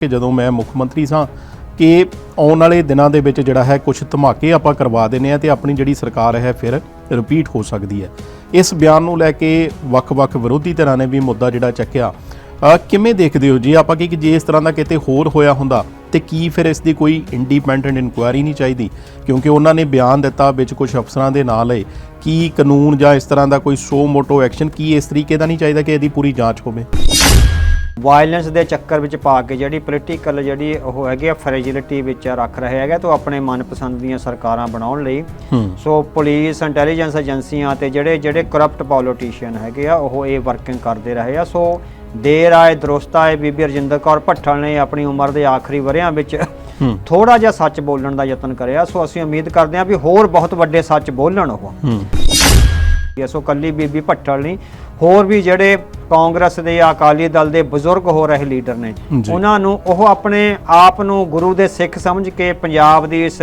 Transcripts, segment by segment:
ਕਿ ਜਦੋਂ ਮੈਂ ਮੁੱਖ ਮੰਤਰੀ ਸਾਂ ਕਿ ਆਉਣ ਵਾਲੇ ਦਿਨਾਂ ਦੇ ਵਿੱਚ ਜਿਹੜਾ ਹੈ ਕੁਝ ਧਮਾਕੇ ਆਪਾਂ ਕਰਵਾ ਦੇਣੇ ਆ ਤੇ ਆਪਣੀ ਜਿਹੜੀ ਸਰਕਾਰ ਹੈ ਫਿਰ ਰਿਪੀਟ ਹੋ ਸਕਦੀ ਹੈ। ਇਸ ਬਿਆਨ ਨੂੰ ਲੈ ਕੇ ਵੱਖ-ਵੱਖ ਵਿਰੋਧੀ ਧਿਰਾਂ ਨੇ ਵੀ ਮੁੱਦਾ ਜਿਹੜਾ ਚੱਕਿਆ। ਕਿਵੇਂ ਦੇਖਦੇ ਹੋ ਜੀ ਆਪਾਂ ਕਿ ਕਿ ਜੇ ਇਸ ਤਰ੍ਹਾਂ ਦਾ ਕਿਤੇ ਹੋਰ ਹੋਇਆ ਹੁੰਦਾ ਤੇ ਕੀ ਫਿਰ ਇਸ ਦੀ ਕੋਈ ਇੰਡੀਪੈਂਡੈਂਟ ਇਨਕੁਆਇਰੀ ਨਹੀਂ ਚਾਹੀਦੀ? ਕਿਉਂਕਿ ਉਹਨਾਂ ਨੇ ਬਿਆਨ ਦਿੱਤਾ ਵਿੱਚ ਕੁਝ ਅਫਸਰਾਂ ਦੇ ਨਾਲ ਹੈ ਕੀ ਕਾਨੂੰਨ ਜਾਂ ਇਸ ਤਰ੍ਹਾਂ ਦਾ ਕੋਈ ਸੋ ਮੋਟੋ ਐਕਸ਼ਨ ਕੀ ਇਸ ਤਰੀਕੇ ਦਾ ਨਹੀਂ ਚਾਹੀਦਾ ਕਿ ਇਹਦੀ ਪੂਰੀ ਜਾਂਚ ਹੋਵੇ? ਵਾਇਲੈਂਸ ਦੇ ਚੱਕਰ ਵਿੱਚ ਪਾ ਕੇ ਜਿਹੜੀ ਪੋਲੀਟੀਕਲ ਜਿਹੜੀ ਉਹ ਹੈਗੀ ਆ ਫਰੈਜਿਲਿਟੀ ਵਿੱਚ ਰੱਖ ਰਹੇ ਹੈਗੇ ਤਾਂ ਆਪਣੇ ਮਨਪਸੰਦ ਦੀਆਂ ਸਰਕਾਰਾਂ ਬਣਾਉਣ ਲਈ। ਸੋ ਪੁਲਿਸ ਇੰਟੈਲੀਜੈਂਸ ਏਜੰਸੀਆਂ ਤੇ ਜਿਹੜੇ ਜਿਹੜੇ ਕਰਪਟ ਪੋਲੀਟੀਸ਼ੀਅਨ ਹੈਗੇ ਆ ਉਹ ਇਹ ਵਰਕਿੰਗ ਕਰਦੇ ਰਹੇ ਆ। ਸੋ ਦੇਰ ਆਏ ਦਰੁਸਤ ਆਏ ਬੀਬੀ ਰਜਿੰਦਰ ਕੌਰ ਭੱਠਲ ਨੇ ਆਪਣੀ ਉਮਰ ਦੇ ਆਖਰੀ ਵਰਿਆਂ ਵਿੱਚ ਥੋੜਾ ਜਿਹਾ ਸੱਚ ਬੋਲਣ ਦਾ ਯਤਨ ਕਰਿਆ। ਸੋ ਅਸੀਂ ਉਮੀਦ ਕਰਦੇ ਹਾਂ ਵੀ ਹੋਰ ਬਹੁਤ ਵੱਡੇ ਸੱਚ ਬੋਲਣ ਉਹ। ਸੋ ਕੱਲੀ ਬੀਬੀ ਭੱਠਲ ਨਹੀਂ ਹੋਰ ਵੀ ਜਿਹੜੇ ਕਾਂਗਰਸ ਦੇ ਅਕਾਲੀ ਦਲ ਦੇ ਬਜ਼ੁਰਗ ਹੋ ਰਹੇ ਲੀਡਰ ਨੇ। ਉਹਨਾਂ ਨੂੰ ਉਹ ਆਪਣੇ ਆਪ ਨੂੰ ਗੁਰੂ ਦੇ ਸਿੱਖ ਸਮਝ ਕੇ ਪੰਜਾਬ ਦੀ ਇਸ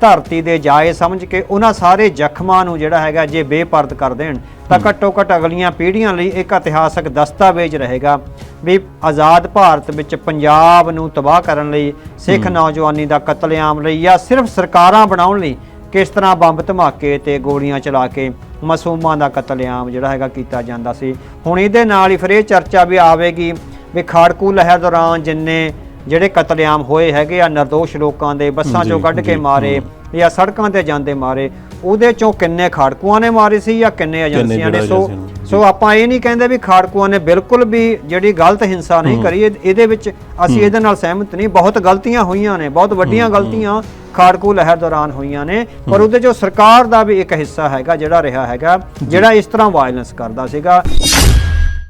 ਧਰਤੀ ਦੇ ਜਾਏ ਸਮਝ ਕੇ ਉਹਨਾਂ ਸਾਰੇ ਜ਼ਖਮਾਂ ਨੂੰ ਜਿਹੜਾ ਹੈਗਾ ਜੇ ਬੇਪਰਦ ਕਰ ਦੇਣ ਤਾਂ ਘੱਟੋ ਘੱਟ ਅਗਲੀਆਂ ਪੀੜ੍ਹੀਆਂ ਲਈ ਇੱਕ ਇਤਿਹਾਸਕ ਦਸਤਾਵੇਜ਼ ਰਹੇਗਾ ਵੀ ਆਜ਼ਾਦ ਭਾਰਤ ਵਿੱਚ ਪੰਜਾਬ ਨੂੰ ਤਬਾਹ ਕਰਨ ਲਈ ਸਿੱਖ ਨੌਜਵਾਨੀ ਦਾ ਕਤਲੇਆਮ ਲਈ ਜਾਂ ਸਿਰਫ ਸਰਕਾਰਾਂ ਬਣਾਉਣ ਲਈ ਕਿਸ ਤਰ੍ਹਾਂ ਬੰਬ ਧਮਾਕੇ ਤੇ ਗੋਲੀਆਂ ਚਲਾ ਕੇ ਮਾਸੂਮਾਂ ਦਾ ਕਤਲੇਆਮ ਜਿਹੜਾ ਹੈਗਾ ਕੀਤਾ ਜਾਂਦਾ ਸੀ। ਹੁਣ ਇਹਦੇ ਨਾਲ ਹੀ ਫਿਰ ਇਹ ਚਰਚਾ ਵੀ ਆਵੇਗੀ ਵੀ ਖਾੜਕੂ ਲਹਿਰ ਦੌਰਾਨ ਜਿੰਨੇ ਜਿਹੜੇ ਕਤਲੇਆਮ ਹੋਏ ਹੈਗੇ ਆ નિર્ਦੋਸ਼ ਲੋਕਾਂ ਦੇ ਬੱਸਾਂ ਚੋਂ ਕੱਢ ਕੇ ਮਾਰੇ ਜਾਂ ਸੜਕਾਂ ਤੇ ਜਾਂਦੇ ਮਾਰੇ ਉਹਦੇ ਚੋਂ ਕਿੰਨੇ ਖਾੜਕੂਆਂ ਨੇ ਮਾਰੇ ਸੀ ਜਾਂ ਕਿੰਨੇ ਏਜੰਸੀਆਂ ਨੇ? ਸੋ ਸੋ ਆਪਾਂ ਇਹ ਨਹੀਂ ਕਹਿੰਦੇ ਵੀ ਖਾੜਕੂਆਂ ਨੇ ਬਿਲਕੁਲ ਵੀ ਜਿਹੜੀ ਗਲਤ ਹਿੰਸਾ ਨਹੀਂ ਕਰੀ। ਇਹ- ਇਹਦੇ ਵਿੱਚ ਅਸੀਂ ਇਹਦੇ ਨਾਲ ਸਹਿਮਤ ਨਹੀਂ। ਬਹੁਤ ਗਲਤੀਆਂ ਹੋਈਆਂ ਨੇ। ਬਹੁਤ ਵੱਡੀਆਂ ਗਲਤੀਆਂ ਖਾੜਕੂ ਲਹਿਰ ਦੌਰਾਨ ਹੋਈਆਂ ਨੇ। ਪਰ ਉਹਦੇ ਚੋਂ ਸਰਕਾਰ ਦਾ ਵੀ ਇੱਕ ਹਿੱਸਾ ਹੈਗਾ ਜਿਹੜਾ ਰਿਹਾ ਹੈਗਾ ਜਿਹੜਾ ਇਸ ਤਰ੍ਹਾਂ ਵਾਇਲੈਂਸ ਕਰਦਾ ਸੀਗਾ।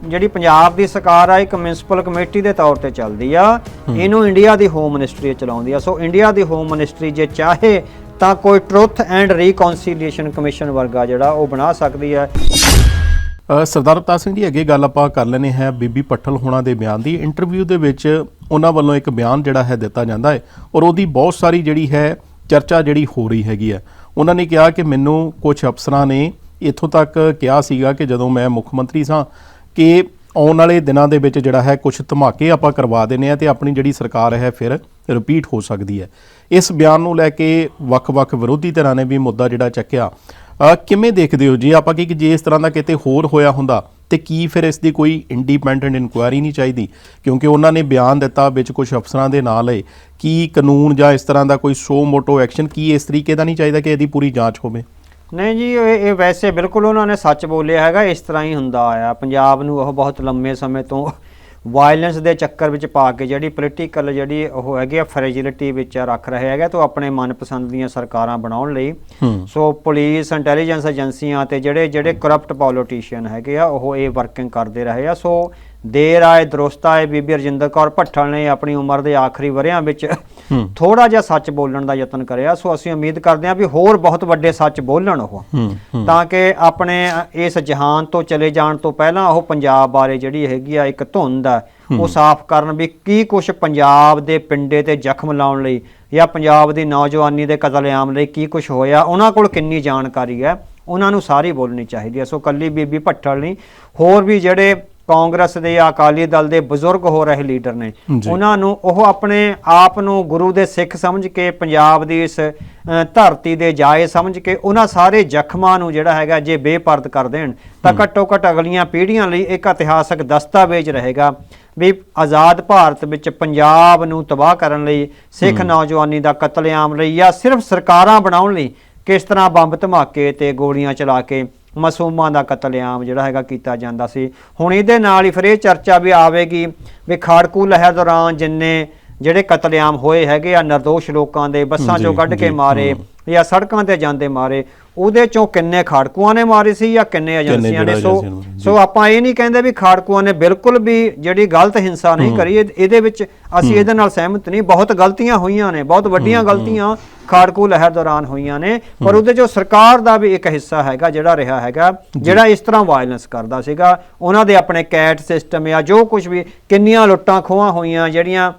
ਜਿਹੜੀ ਪੰਜਾਬ ਦੀ ਸਰਕਾਰ ਆ ਇੱਕ ਮਿਊਨਿਸਪਲ ਕਮੇਟੀ ਦੇ ਤੌਰ ਤੇ ਚੱਲਦੀ ਆ। ਇਹਨੂੰ ਇੰਡੀਆ ਦੀ ਹੋਮ ਮਿਨਿਸਟਰੀ ਚਲਾਉਂਦੀ ਆ। ਸੋ ਇੰਡੀਆ ਦੀ ਹੋਮ ਮਿਨਿਸਟਰੀ ਜੇ ਚਾਹੇ ਤਾਂ ਕੋਈ ਟਰੁੱਥ ਐਂਡ ਰੀਕਨਸੀਲੀਏਸ਼ਨ ਕਮਿਸ਼ਨ ਵਰਗਾ ਜਿਹੜਾ ਉਹ ਬਣਾ ਸਕਦੀ ਹੈ। ਸਰਦਾਰ ਅਵਤਾਰ ਸਿੰਘ ਜੀ, ਅੱਗੇ ਗੱਲ ਆਪਾਂ ਕਰ ਲੈਨੇ ਹੈ ਬੀਬੀ ਪੱਠਲ ਹੋਣਾ ਦੇ ਬਿਆਨ ਦੀ। ਇੰਟਰਵਿਊ ਦੇ ਵਿੱਚ ਉਹਨਾਂ ਵੱਲੋਂ ਇੱਕ ਬਿਆਨ ਜਿਹੜਾ ਹੈ ਦਿੱਤਾ ਜਾਂਦਾ ਹੈ ਔਰ ਉਹਦੀ ਬਹੁਤ ਸਾਰੀ ਜਿਹੜੀ ਹੈ ਚਰਚਾ ਜਿਹੜੀ ਹੋ ਰਹੀ ਹੈਗੀ ਹੈ। ਉਹਨਾਂ ਨੇ ਕਿਹਾ ਕਿ ਮੈਨੂੰ ਕੁਝ ਅਫਸਰਾਂ ਨੇ ਇੱਥੋਂ ਤੱਕ ਕਿਹਾ ਸੀਗਾ ਕਿ ਜਦੋਂ ਮੈਂ ਮੁੱਖ ਮੰਤਰੀ ਸਾਂ ਕਿ ਆਉਣ ਵਾਲੇ ਦਿਨਾਂ ਦੇ ਵਿੱਚ ਜਿਹੜਾ ਹੈ ਕੁਝ ਧਮਾਕੇ ਆਪਾਂ ਕਰਵਾ ਦੇਣੇ ਆ ਤੇ ਆਪਣੀ ਜਿਹੜੀ ਸਰਕਾਰ ਹੈ ਫਿਰ ਰਿਪੀਟ ਹੋ ਸਕਦੀ ਹੈ। ਇਸ ਬਿਆਨ ਨੂੰ ਲੈ ਕੇ ਵੱਖ-ਵੱਖ ਵਿਰੋਧੀ ਧਿਰਾਂ ਨੇ ਵੀ ਮੁੱਦਾ ਜਿਹੜਾ ਚੱਕਿਆ। ਕਿਵੇਂ ਦੇਖਦੇ ਹੋ ਜੀ? ਆਪਾਂ ਕਿ ਕਿ ਜੇ ਇਸ ਤਰ੍ਹਾਂ ਦਾ ਕਿਤੇ ਹੋਰ ਹੋਇਆ ਹੁੰਦਾ, ਤੇ ਕੀ ਫਿਰ ਇਸ ਦੀ ਕੋਈ ਇੰਡੀਪੈਂਡੈਂਟ ਇਨਕੁਆਇਰੀ ਨਹੀਂ ਚਾਹੀਦੀ? ਕਿਉਂਕਿ ਉਹਨਾਂ ਨੇ ਬਿਆਨ ਦਿੱਤਾ ਵਿੱਚ ਕੁਝ ਅਫਸਰਾਂ ਦੇ ਨਾਲ ਹੈ। ਕੀ ਕਾਨੂੰਨ ਜਾਂ ਇਸ ਤਰ੍ਹਾਂ ਦਾ ਕੋਈ ਸੋ ਮੋਟੋ ਐਕਸ਼ਨ ਕੀ ਇਸ ਤਰੀਕੇ ਦਾ ਨਹੀਂ ਚਾਹੀਦਾ ਕਿ ਇਹਦੀ ਪੂਰੀ ਜਾਂਚ ਹੋਵੇ? ਨਹੀਂ ਜੀ, ਇਹ ਇਹ ਵੈਸੇ ਬਿਲਕੁਲ ਉਹਨਾਂ ਨੇ ਸੱਚ ਬੋਲਿਆ ਹੈਗਾ, ਇਸ ਤਰ੍ਹਾਂ ਹੀ ਹੁੰਦਾ ਆਇਆ। ਪੰਜਾਬ ਨੂੰ ਉਹ ਬਹੁਤ ਲੰਮੇ ਸਮੇਂ ਤੋਂ ਵਾਇਲੈਂਸ ਦੇ ਚੱਕਰ ਵਿੱਚ ਪਾ ਕੇ ਜਿਹੜੀ ਪੋਲੀਟੀਕਲ ਜਿਹੜੀ ਉਹ ਹੈਗੀ ਆ ਫਰੈਜਿਲਿਟੀ ਵਿੱਚ ਰੱਖ ਰਹੇ ਹੈਗੇ ਤਾਂ ਆਪਣੇ ਮਨਪਸੰਦ ਦੀਆਂ ਸਰਕਾਰਾਂ ਬਣਾਉਣ ਲਈ। ਸੋ ਪੁਲਿਸ ਇੰਟੈਲੀਜੈਂਸ ਏਜੰਸੀਆਂ ਤੇ ਜਿਹੜੇ ਜਿਹੜੇ ਕਰਪਟ ਪੋਲੀਟੀਸ਼ੀਅਨ ਹੈਗੇ ਆ ਉਹ ਇਹ ਵਰਕਿੰਗ ਕਰਦੇ ਰਹੇ ਆ। ਸੋ ਦੇਰ ਆਏ ਦਰੁਸਤ ਆਏ ਬੀਬੀ ਰਜਿੰਦਰ ਕੌਰ ਭੱਠਲ ਨੇ ਆਪਣੀ ਉਮਰ ਦੇ ਆਖਰੀ ਵਰਿਆਂ ਵਿੱਚ ਥੋੜਾ ਜਿਹਾ ਸੱਚ ਬੋਲਣ ਦਾ ਯਤਨ ਕਰਿਆ। ਸੋ ਅਸੀਂ ਉਮੀਦ ਕਰਦੇ ਹਾਂ ਵੀ ਹੋਰ ਬਹੁਤ ਵੱਡੇ ਸੱਚ ਬੋਲਣ ਉਹ। ਤਾਂ ਕਿ ਆਪਣੇ ਇਸ ਜਹਾਨ ਤੋਂ ਚਲੇ ਜਾਣ ਤੋਂ ਪਹਿਲਾਂ ਉਹ ਪੰਜਾਬ ਬਾਰੇ ਜਿਹੜੀ ਹੈਗੀ ਆ ਇੱਕ ਧੁੰਦ ਆ ਉਹ ਸਾਫ਼ ਕਰਨ ਵੀ ਕੀ ਕੁਝ ਪੰਜਾਬ ਦੇ ਪਿੰਡੇ ਤੇ ਜ਼ਖਮ ਲਾਉਣ ਲਈ ਜਾਂ ਪੰਜਾਬ ਦੀ ਨੌਜਵਾਨੀ ਦੇ ਕਤਲੇਆਮ ਲਈ ਕੀ ਕੁਝ ਹੋਇਆ ਉਹਨਾਂ ਕੋਲ ਕਿੰਨੀ ਜਾਣਕਾਰੀ ਹੈ ਉਹਨਾਂ ਨੂੰ ਸਾਰੀ ਬੋਲਣੀ ਚਾਹੀਦੀ ਹੈ। ਸੋ ਕੱਲੀ ਬੀਬੀ ਭੱਠਲ ਨਹੀਂ ਹੋਰ ਵੀ ਜਿਹੜੇ ਕਾਂਗਰਸ ਦੇ ਜਾਂ ਅਕਾਲੀ ਦਲ ਦੇ ਬਜ਼ੁਰਗ ਹੋ ਰਹੇ ਲੀਡਰ ਨੇ। ਉਹਨਾਂ ਨੂੰ ਉਹ ਆਪਣੇ ਆਪ ਨੂੰ ਗੁਰੂ ਦੇ ਸਿੱਖ ਸਮਝ ਕੇ ਪੰਜਾਬ ਦੀ ਇਸ ਧਰਤੀ ਦੇ ਜਾਏ ਸਮਝ ਕੇ ਉਹਨਾਂ ਸਾਰੇ ਜ਼ਖਮਾਂ ਨੂੰ ਜਿਹੜਾ ਹੈਗਾ ਜੇ ਬੇਪਰਦ ਕਰ ਦੇਣ ਤਾਂ ਘੱਟੋ ਘੱਟ ਅਗਲੀਆਂ ਪੀੜ੍ਹੀਆਂ ਲਈ ਇੱਕ ਇਤਿਹਾਸਕ ਦਸਤਾਵੇਜ਼ ਰਹੇਗਾ ਵੀ ਆਜ਼ਾਦ ਭਾਰਤ ਵਿੱਚ ਪੰਜਾਬ ਨੂੰ ਤਬਾਹ ਕਰਨ ਲਈ ਸਿੱਖ ਨੌਜਵਾਨੀ ਦਾ ਕਤਲੇਆਮ ਲਈ ਜਾਂ ਸਿਰਫ ਸਰਕਾਰਾਂ ਬਣਾਉਣ ਲਈ ਕਿਸ ਤਰ੍ਹਾਂ ਬੰਬ ਧਮਾਕੇ ਤੇ ਗੋਲੀਆਂ ਚਲਾ ਕੇ ਮਾਸੂਮਾਂ ਦਾ ਕਤਲੇਆਮ ਜਿਹੜਾ ਹੈਗਾ ਕੀਤਾ ਜਾਂਦਾ ਸੀ। ਹੁਣ ਇਹਦੇ ਨਾਲ ਹੀ ਫਿਰ ਇਹ ਚਰਚਾ ਵੀ ਆਵੇਗੀ ਵੀ ਖਾੜਕੂ ਲਹਿਰ ਦੌਰਾਨ ਜਿੰਨੇ ਜਿਹੜੇ ਕਤਲੇਆਮ ਹੋਏ ਹੈਗੇ ਆ નિર્ਦੋਸ਼ ਲੋਕਾਂ ਦੇ ਬੱਸਾਂ ਚੋਂ ਕੱਢ ਕੇ ਮਾਰੇ ਜਾਂ ਸੜਕਾਂ ਤੇ ਜਾਂਦੇ ਮਾਰੇ ਉਹਦੇ ਚੋਂ ਕਿੰਨੇ ਖਾੜਕੂਆਂ ਨੇ ਮਾਰੇ ਸੀ ਜਾਂ ਕਿੰਨੇ ਏਜੰਸੀਆਂ ਨੇ? ਸੋ ਸੋ ਆਪਾਂ ਇਹ ਨਹੀਂ ਕਹਿੰਦੇ ਵੀ ਖਾੜਕੂਆਂ ਨੇ ਬਿਲਕੁਲ ਵੀ ਜਿਹੜੀ ਗਲਤ ਹਿੰਸਾ ਨਹੀਂ ਕਰੀ ਇਹ- ਇਹਦੇ ਵਿੱਚ ਅਸੀਂ ਇਹਦੇ ਨਾਲ ਸਹਿਮਤ ਨਹੀਂ। ਬਹੁਤ ਗਲਤੀਆਂ ਹੋਈਆਂ ਨੇ ਬਹੁਤ ਵੱਡੀਆਂ ਗਲਤੀਆਂ ਖਾੜਕੂ ਲਹਿਰ ਦੌਰਾਨ ਹੋਈਆਂ ਨੇ ਪਰ ਉਹਦੇ ਚੋਂ ਸਰਕਾਰ ਦਾ ਵੀ ਇੱਕ ਹਿੱਸਾ ਹੈਗਾ ਜਿਹੜਾ ਰਿਹਾ ਹੈਗਾ ਜਿਹੜਾ ਇਸ ਤਰ੍ਹਾਂ ਵਾਇਲੈਂਸ ਕਰਦਾ ਸੀਗਾ ਉਹਨਾਂ ਦੇ ਆਪਣੇ ਕੈਟ ਸਿਸਟਮ ਜਾਂ ਜੋ ਕੁਝ ਵੀ ਕਿੰਨੀਆਂ ਲੁੱਟਾਂ ਖੋਹਾਂ ਹੋਈਆਂ ਜਿਹੜੀਆਂ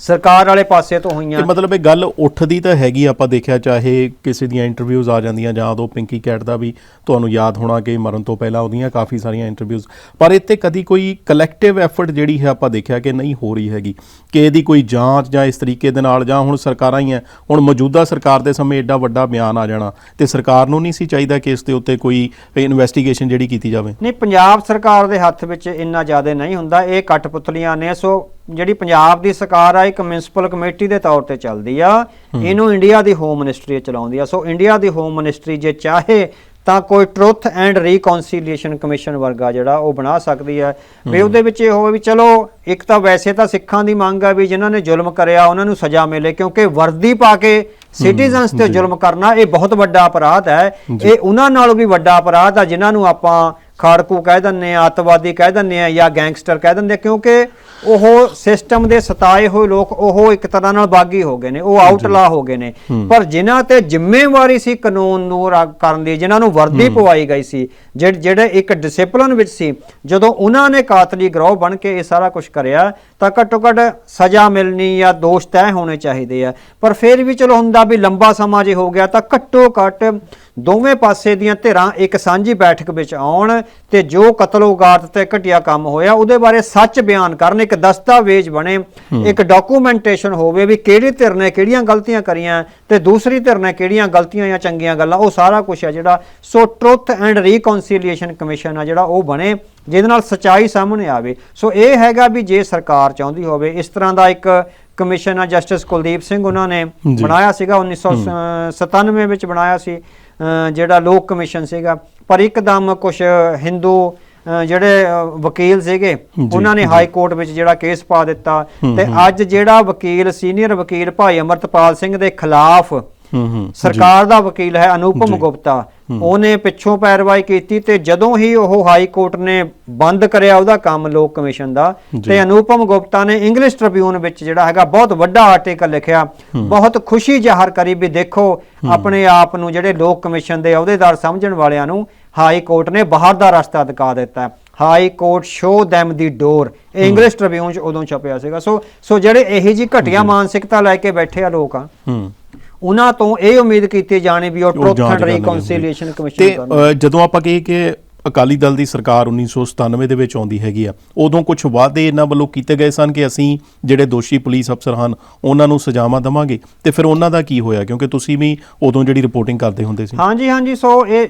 ਸਰਕਾਰ ਵਾਲੇ ਪਾਸੇ ਤੋਂ ਹੋਈਆਂ। ਤੇ ਮਤਲਬ ਇਹ ਗੱਲ ਉੱਠਦੀ ਤਾਂ ਹੈਗੀ ਆਪਾਂ ਦੇਖਿਆ ਚਾਹੇ ਕਿਸੇ ਦੀਆਂ ਇੰਟਰਵਿਊਜ਼ ਆ ਜਾਂਦੀਆਂ ਜਾਂ ਉਦੋਂ ਪਿੰਕੀ ਕੈਟ ਦਾ ਵੀ ਤੁਹਾਨੂੰ ਯਾਦ ਹੋਣਾ ਕਿ ਮਰਨ ਤੋਂ ਪਹਿਲਾਂ ਉਹਦੀਆਂ ਕਾਫੀ ਸਾਰੀਆਂ ਇੰਟਰਵਿਊਜ਼ ਪਰ ਇੱਥੇ ਕਦੀ ਕੋਈ ਕਲੈਕਟਿਵ ਐਫਰਟ ਜਿਹੜੀ ਹੈ ਆਪਾਂ ਦੇਖਿਆ ਕਿ ਨਹੀਂ ਹੋ ਰਹੀ ਹੈਗੀ। ਕਿ ਇਹਦੀ ਕੋਈ ਜਾਂਚ ਜਾਂ ਇਸ ਤਰੀਕੇ ਦੇ ਨਾਲ ਜਾਂ ਹੁਣ ਸਰਕਾਰਾਂ ਹੀ ਹੈ ਹੁਣ ਮੌਜੂਦਾ ਸਰਕਾਰ ਦੇ ਸਮੇਂ ਐਡਾ ਵੱਡਾ ਬਿਆਨ ਆ ਜਾਣਾ ਤੇ ਸਰਕਾਰ ਨੂੰ ਨਹੀਂ ਸੀ ਚਾਹੀਦਾ ਕਿ ਇਸ ਦੇ ਉੱਤੇ ਕੋਈ ਇਨਵੈਸਟੀਗੇਸ਼ਨ ਜਿਹੜੀ ਕੀਤੀ ਜਾਵੇ। ਨਹੀਂ ਪੰਜਾਬ ਸਰਕਾਰ ਦੇ ਹੱਥ ਵਿੱਚ ਇੰਨਾ ਜ਼ਿਆਦਾ ਨਹੀਂ ਹੁੰਦਾ ਇਹ ਕਠਪੁਤਲੀਆਂ ਨੇ ਸੋ ਜਿਹੜੀ ਪੰਜਾਬ ਦੀ ਸਰਕਾਰ ਆ ਇੱਕ ਮਿਊਨਿਸਪਲ ਕਮੇਟੀ ਦੇ ਤੌਰ ਤੇ ਚੱਲਦੀ ਆ ਇਹਨੂੰ ਇੰਡੀਆ ਦੀ ਹੋਮ ਮਿਨਿਸਟਰੀ ਚਲਾਉਂਦੀ ਆ। ਸੋ ਇੰਡੀਆ ਦੀ ਹੋਮ ਮਿਨਿਸਟਰੀ ਜੇ ਚਾਹੇ ਤਾਂ ਕੋਈ ਟਰੁੱਥ ਐਂਡ ਰੀਕਨਸੀਲੀਏਸ਼ਨ ਕਮਿਸ਼ਨ ਵਰਗਾ ਜਿਹੜਾ ਉਹ ਬਣਾ ਸਕਦੀ ਹੈ ਵੀ ਉਹਦੇ ਵਿੱਚ ਇਹ ਹੋਵੇ ਵੀ ਚਲੋ ਇੱਕ ਤਾਂ ਵੈਸੇ ਤਾਂ ਸਿੱਖਾਂ ਦੀ ਮੰਗ ਆ ਵੀ ਜਿਨ੍ਹਾਂ ਨੇ ਜ਼ੁਲਮ ਕਰਿਆ ਉਹਨਾਂ ਨੂੰ ਸਜ਼ਾ ਮਿਲੇ ਕਿਉਂਕਿ ਵਰਦੀ ਪਾ ਕੇ ਸਿਟੀਜ਼ਨਸ ਤੇ ਜ਼ੁਲਮ ਕਰਨਾ ਇਹ ਬਹੁਤ ਵੱਡਾ ਅਪਰਾਧ ਹੈ। ਇਹ ਉਹਨਾਂ ਨਾਲੋਂ ਵੀ ਵੱਡਾ ਅਪਰਾਧ ਆ ਜਿਨ੍ਹਾਂ ਨੂੰ ਆਪਾਂ ਖਾੜਕੂ ਕਹਿ ਦਿੰਦੇ ਆ ਅੱਤਵਾਦੀ ਕਹਿ ਦਿੰਦੇ ਆ ਜਾਂ ਗੈਂਗਸਟਰ ਕਹਿ ਦਿੰਦੇ ਕਿਉਂਕਿ ਉਹ ਸਿਸਟਮ ਦੇ ਸਤਾਏ ਹੋਏ ਲੋਕ ਉਹ ਇੱਕ ਤਰ੍ਹਾਂ ਨਾਲ ਬਾਗੀ ਹੋ ਗਏ ਨੇ ਉਹ ਆਊਟਲਾ ਹੋ ਗਏ ਨੇ। ਪਰ ਜਿਨ੍ਹਾਂ ਤੇ ਜ਼ਿੰਮੇਵਾਰੀ ਸੀ ਕਾਨੂੰਨ ਨੂੰ ਕਰਨ ਦੀ ਜਿਨ੍ਹਾਂ ਨੂੰ ਵਰਦੀ ਪਵਾਈ ਗਈ ਸੀ ਜਿਹੜੇ ਜਿਹੜੇ ਇੱਕ ਡਿਸਪਲਿਨ ਵਿੱਚ ਸੀ ਜਦੋਂ ਉਹਨਾਂ ਨੇ ਕਾਤਲੀ ਗਰੋਹ ਬਣ ਕੇ ਇਹ ਸਾਰਾ ਕੁਝ ਕਰਿਆ ਤਾਂ ਘੱਟੋ ਘੱਟ ਸਜ਼ਾ ਮਿਲਣੀ ਜਾਂ ਦੋਸ਼ ਤੈਅ ਹੋਣੇ ਚਾਹੀਦੇ ਆ। ਪਰ ਫਿਰ ਵੀ ਚਲੋ ਹੁੰਦਾ ਵੀ ਲੰਬਾ ਸਮਾਂ ਜੇ ਹੋ ਗਿਆ ਤਾਂ ਘੱਟੋ ਘੱਟ ਦੋਵੇਂ ਪਾਸੇ ਦੀਆਂ ਧਿਰਾਂ ਇੱਕ ਸਾਂਝੀ ਬੈਠਕ ਵਿੱਚ ਆਉਣ ਤੇ ਜੋ ਕਤਲੋਗਾਤ ਤੇ ਘਟਿਆ ਕੰਮ ਹੋਇਆ ਉਹਦੇ ਬਾਰੇ ਸੱਚ ਬਿਆਨ ਕਰਨ ਇੱਕ ਦਸਤਾਵੇਜ਼ ਬਣੇ ਇੱਕ ਡਾਕੂਮੈਂਟੇਸ਼ਨ ਹੋਵੇ ਵੀ ਕਿਹੜੀ ਧਿਰ ਨੇ ਕਿਹੜੀਆਂ ਗਲਤੀਆਂ ਕਰੀਆਂ ਤੇ ਦੂਸਰੀ ਧਿਰ ਨੇ ਕਿਹੜੀਆਂ ਗਲਤੀਆਂ ਜਾਂ ਚੰਗੀਆਂ ਗੱਲਾਂ ਉਹ ਸਾਰਾ ਕੁਝ ਹੈ ਜਿਹੜਾ so truth and reconciliation commission ਆ ਜਿਹੜਾ ਉਹ ਬਣੇ ਜਿਹਦੇ ਨਾਲ ਸਚਾਈ ਸਾਹਮਣੇ ਆਵੇ। ਸੋ ਇਹ ਹੈਗਾ ਵੀ ਜੇ ਸਰਕਾਰ ਚਾਹੁੰਦੀ ਹੋਵੇ ਇਸ ਤਰ੍ਹਾਂ ਦਾ ਇੱਕ ਕਮਿਸ਼ਨ ਆ ਜਸਟਿਸ ਕੁਲਦੀਪ ਸਿੰਘ ਉਹਨਾਂ ਨੇ। ਬਣਾਇਆ ਸੀਗਾ 1997 ਵਿੱਚ ਬਣਾਇਆ ਸੀ। ਜਿਹੜਾ ਲੋਕ ਕਮਿਸ਼ਨ ਸੀਗਾ। ਪਰ ਇੱਕਦਮ ਕੁਝ ਹਿੰਦੂ ਜਿਹੜੇ ਵਕੀਲ ਸੀਗੇ ਉਹਨਾਂ ਨੇ ਹਾਈ ਕੋਰਟ ਵਿੱਚ ਜਿਹੜਾ ਕੇਸ ਪਾ ਦਿੱਤਾ। ਤੇ ਅੱਜ ਜਿਹੜਾ ਵਕੀਲ ਸੀਨੀਅਰ ਵਕੀਲ ਭਾਈ ਅਮਰਤਪਾਲ ਸਿੰਘ ਦੇ ਖਿਲਾਫ ਹੂੰ ਹੂੰ। ਸਰਕਾਰ ਦਾ ਵਕੀਲ ਹੈ ਅਨੂਪਮ। ਗੁਪਤਾ। ਉਹਨੇ ਪਿੱਛੋਂ ਪੈਰਵਾਈ ਕੀਤੀ ਤੇ ਜਦੋਂ ਹੀ ਉਹ ਹਾਈ ਕੋਰਟ ਨੇ ਬੰਦ ਕਰਿਆ ਉਹਦਾ ਕੰਮ ਲੋਕ ਕਮਿਸ਼ਨ ਦਾ। ਤੇ ਅਨੂਪਮ ਗੁਪਤਾ ਨੇ ਇੰਗਲਿਸ਼ ਟ੍ਰਿਬਿਊਨ ਵਿੱਚ ਜਿਹੜਾ ਹੈਗਾ ਬਹੁਤ ਵੱਡਾ ਆਰਟੀਕਲ ਲਿਖਿਆ। ਬਹੁਤ ਖੁਸ਼ੀ ਜ਼ਾਹਰ ਕਰੀ ਵੀ ਦੇਖੋ ਆਪਣੇ ਆਪ ਨੂੰ ਜਿਹੜੇ ਲੋਕ ਕਮਿਸ਼ਨ ਦੇ ਅਹੁਦੇਦਾਰ ਸਮਝਣ ਵਾਲਿਆਂ ਨੂੰ ਹਾਈ ਕੋਰਟ ਨੇ ਬਾਹਰ ਦਾ ਰਸਤਾ ਦਿਖਾ ਦਿੱਤਾ। High court show them the door English Tribune ਚ ਉਦੋਂ ਛਪਿਆ ਸੀਗਾ। ਸੋ ਸੋ ਜਿਹੜੇ ਇਹੀ ਜੀ ਘਟੀਆ ਮਾਨਸਿਕਤਾ ਲੈ ਕੇ ਬੈਠੇ ਆ ਲੋਕ ਆ ਹੂੰ। ਉਹਨਾਂ ਤੋਂ ਇਹ ਉਮੀਦ ਕੀਤੀ ਜਾਣੀ ਵੀ ਉਹ ਟਰੁੱਥ ਐਂਡ। ਰੀਕਨਸੀਲੀਏਸ਼ਨ ਕਮਿਸ਼ਨ ਤੇ ਕਰਨ। ਜਦੋਂ ਆਪਾਂ ਕਹੀਏ ਕਿ ਅਕਾਲੀ ਦਲ ਦੀ ਸਰਕਾਰ 1997 ਦੇ ਵਿੱਚ ਆਉਂਦੀ ਹੈਗੀ ਆ ਉਦੋਂ ਕੁਝ ਵਾਅਦੇ ਇਹਨਾਂ ਵੱਲੋਂ ਕੀਤੇ ਗਏ ਸਨ ਕਿ ਅਸੀਂ ਜਿਹੜੇ ਦੋਸ਼ੀ ਪੁਲਿਸ ਅਫਸਰ ਹਨ ਉਹਨਾਂ ਨੂੰ ਸਜ਼ਾਵਾਂ ਦਵਾਂਗੇ? ਤੇ ਫਿਰ ਉਹਨਾਂ ਦਾ ਕੀ ਹੋਇਆ? ਕਿਉਂਕਿ ਤੁਸੀਂ ਵੀ ਉਦੋਂ ਜਿਹੜੀ ਰਿਪੋਰਟਿੰਗ ਕਰਦੇ ਹੁੰਦੇ ਸੀ। ਹਾਂਜੀ ਹਾਂਜੀ ਸੋ ਇਹ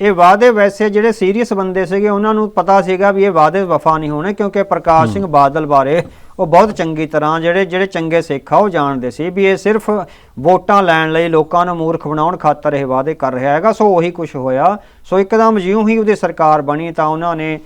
ਇਹ ਵਾਅਦੇ ਵੈਸੇ ਜਿਹੜੇ ਸੀਰੀਅਸ ਬੰਦੇ ਸੀਗੇ ਉਹਨਾਂ ਨੂੰ ਪਤਾ ਸੀਗਾ ਵੀ ਇਹ ਵਾਅਦੇ ਵਫਾ ਨਹੀਂ ਹੋਣੇ ਕਿਉਂਕਿ ਪ੍ਰਕਾਸ਼ ਸਿੰਘ ਬਾਦਲ ਬਾਰੇ ਉਹ ਬਹੁਤ ਚੰਗੀ ਤਰ੍ਹਾਂ ਜਿਹੜੇ ਜਿਹੜੇ ਚੰਗੇ ਸਿੱਖ ਆ, ਉਹ ਜਾਣਦੇ ਸੀ ਵੀ ਇਹ ਸਿਰਫ ਵੋਟਾਂ ਲੈਣ ਲਈ ਲੋਕਾਂ ਨੂੰ ਮੂਰਖ ਬਣਾਉਣ ਖਾਤਰ ਇਹ ਵਾਅਦੇ ਕਰ ਰਿਹਾ ਹੈਗਾ, ਸੋ ਉਹੀ ਕੁਝ ਹੋਇਆ। ਸੋ ਇੱਕਦਮ ਜਿਉਂ ਹੀ ਉਹਦੀ ਸਰਕਾਰ ਬਣੀ ਤਾਂ ਉਹਨਾਂ ਨੇ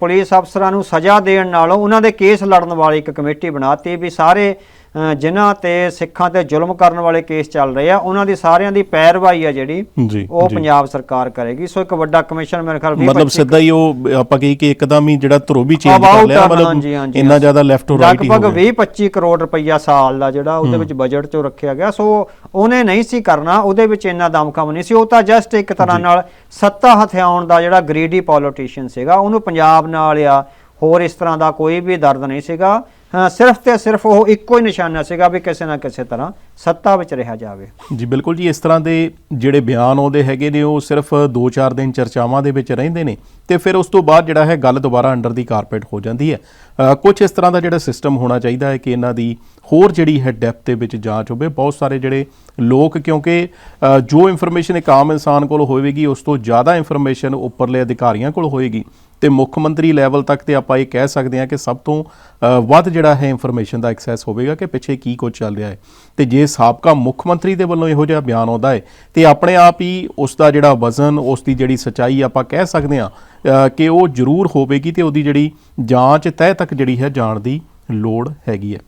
ਪੁਲਿਸ ਅਫਸਰਾਂ ਨੂੰ ਸਜ਼ਾ ਦੇਣ ਨਾਲੋਂ ਉਹਨਾਂ ਦੇ ਕੇਸ ਲੜਨ ਵਾਲੀ ਇੱਕ ਕਮੇਟੀ ਬਣਾਤੀ ਵੀ ਸਾਰੇ ਜਿਨ੍ਹਾਂ ਤੇ ਸਿੱਖਾਂ ਤੇ ਜ਼ੁਲਮ ਕਰਨ ਵਾਲੇ ਕੇਸ ਚੱਲ ਰਹੇ ਆ ਉਹਨਾਂ ਦੀ ਸਾਰਿਆਂ ਦੀ ਪੈਰਵਾਈ ਆ ਜਿਹੜੀ ਉਹ। ਪੰਜਾਬ ਸਰਕਾਰ ਕਰੇਗੀ। ਸੋ ਇੱਕ ਵੱਡਾ ਕਮਿਸ਼ਨ ਮੇਰੇ ਖਿਆਲ ਵੀਹ ਮਤਲਬ ਸਿੱਧਾ ਹੀ ਉਹ ਆਪਾਂ ਕਹੀ ਕਿ ਇੱਕਦਮ ਹੀ ਜਿਹੜਾ ਧਰੋ ਵੀ ਚੇਂਜ ਕਰ ਲਿਆ ਮਤਲਬ ਇੰਨਾ। ਜ਼ਿਆਦਾ ਲੈਫਟ ਟੂ ਰਾਈਟ ਹੀ ਲਗਭਗ ਗਿਆ। 20-25 ਕਰੋੜ ਰੁਪਈਆ ਸਾਲ ਦਾ ਜਿਹੜਾ ਉਹਦੇ ਵਿੱਚ ਬਜਟ ਚੋਂ ਰੱਖਿਆ ਗਿਆ। ਸੋ ਉਹਨੇ ਨਹੀਂ ਸੀ ਕਰਨਾ ਉਹਦੇ ਵਿੱਚ ਇੰਨਾ ਦਮਖਮ ਨਹੀਂ ਸੀ। ਉਹ ਤਾਂ ਜਸਟ ਇੱਕ ਤਰ੍ਹਾਂ ਨਾਲ ਸੱਤਾ ਹਥਿਆਉਣ ਦਾ ਜਿਹੜਾ ਗ੍ਰੀਡੀ ਪੋਲੀਟੀਸ਼ੀਅਨ ਸੀਗਾ ਉਹਨੂੰ ਪੰਜਾਬ ਨਾਲ ਆ ਹੋਰ ਇਸ ਤਰ੍ਹਾਂ ਦਾ ਕੋਈ ਵੀ ਦਰਦ ਨਹੀਂ ਸੀਗਾ। ਸਿਰਫ ਤੇ ਸਿਰਫ ਉਹ ਇੱਕੋ ਹੀ ਨਿਸ਼ਾਨਾ ਸੀਗਾ ਵੀ ਕਿਸੇ ਨਾ ਕਿਸੇ ਤਰ੍ਹਾਂ ਸੱਤਾ ਵਿੱਚ ਰਿਹਾ ਜਾਵੇ। ਜੀ ਬਿਲਕੁਲ ਜੀ ਇਸ ਤਰ੍ਹਾਂ ਦੇ ਜਿਹੜੇ ਬਿਆਨ ਆਉਂਦੇ ਹੈਗੇ ਨੇ ਉਹ ਸਿਰਫ 2-4 ਦਿਨ ਚਰਚਾਵਾਂ ਦੇ ਵਿੱਚ ਰਹਿੰਦੇ ਨੇ ਤੇ ਫਿਰ ਉਸ ਤੋਂ ਬਾਅਦ ਜਿਹੜਾ ਹੈ ਗੱਲ ਦੁਬਾਰਾ ਅੰਡਰ ਦੀ ਕਾਰਪੇਟ ਹੋ ਜਾਂਦੀ ਹੈ। ਅ, ਕੁਝ ਇਸ ਤਰ੍ਹਾਂ ਦਾ ਜਿਹੜਾ ਸਿਸਟਮ ਹੋਣਾ ਚਾਹੀਦਾ ਹੈ ਕਿ ਇਹਨਾਂ ਦੀ ਹੋਰ ਜਿਹੜੀ ਹੈ ਡੈਪਥ ਦੇ ਵਿੱਚ ਜਾਂਚ ਹੋਵੇ। ਬਹੁਤ ਸਾਰੇ ਜਿਹੜੇ ਲੋਕ ਕਿਉਂਕਿ ਜੋ ਇਨਫੋਰਮੇਸ਼ਨ ਇੱਕ ਆਮ ਇਨਸਾਨ ਕੋਲ ਹੋਵੇਗੀ ਉਸ ਤੋਂ ਜ਼ਿਆਦਾ ਇਨਫੋਰਮੇਸ਼ਨ ਉੱਪਰਲੇ ਅਧਿਕਾਰੀਆਂ ਕੋਲ ਹੋਏਗੀ। ਤੇ ਮੁੱਖ ਮੰਤਰੀ ਲੈਵਲ ਤੱਕ ਤੇ ਆਪਾਂ ਇਹ ਕਹਿ ਸਕਦੇ ਹਾਂ ਕਿ ਸਭ ਤੋਂ ਵੱਧ ਜਿਹੜਾ ਹੈ ਇਨਫੋਰਮੇਸ਼ਨ ਦਾ ਐਕਸੈਸ ਹੋਵੇਗਾ ਕਿ ਪਿੱਛੇ ਕੀ ਕੁਝ ਚੱਲ ਰਿਹਾ ਹੈ। ਤੇ ਜੇ ਸਾਬਕਾ ਮੁੱਖ ਮੰਤਰੀ ਦੇ ਵੱਲੋਂ ਇਹੋ ਜਿਹਾ ਬਿਆਨ ਆਉਂਦਾ ਹੈ, ਤੇ ਆਪਣੇ ਆਪ ਹੀ ਉਸ ਦਾ ਜਿਹੜਾ ਵਜ਼ਨ, ਉਸ ਦੀ ਜਿਹੜੀ ਸਚਾਈ ਆਪਾਂ ਕਹਿ ਸਕਦੇ ਹਾਂ ਕਿ ਉਹ ਜ਼ਰੂਰ ਹੋਵੇਗੀ ਤੇ ਉਹਦੀ ਜਿਹੜੀ ਜਾਂਚ ਤਹਿ ਤੱਕ ਜਿਹੜੀ ਹੈ ਜਾਣ ਦੀ ਲੋੜ ਹੈਗੀ ਹੈ।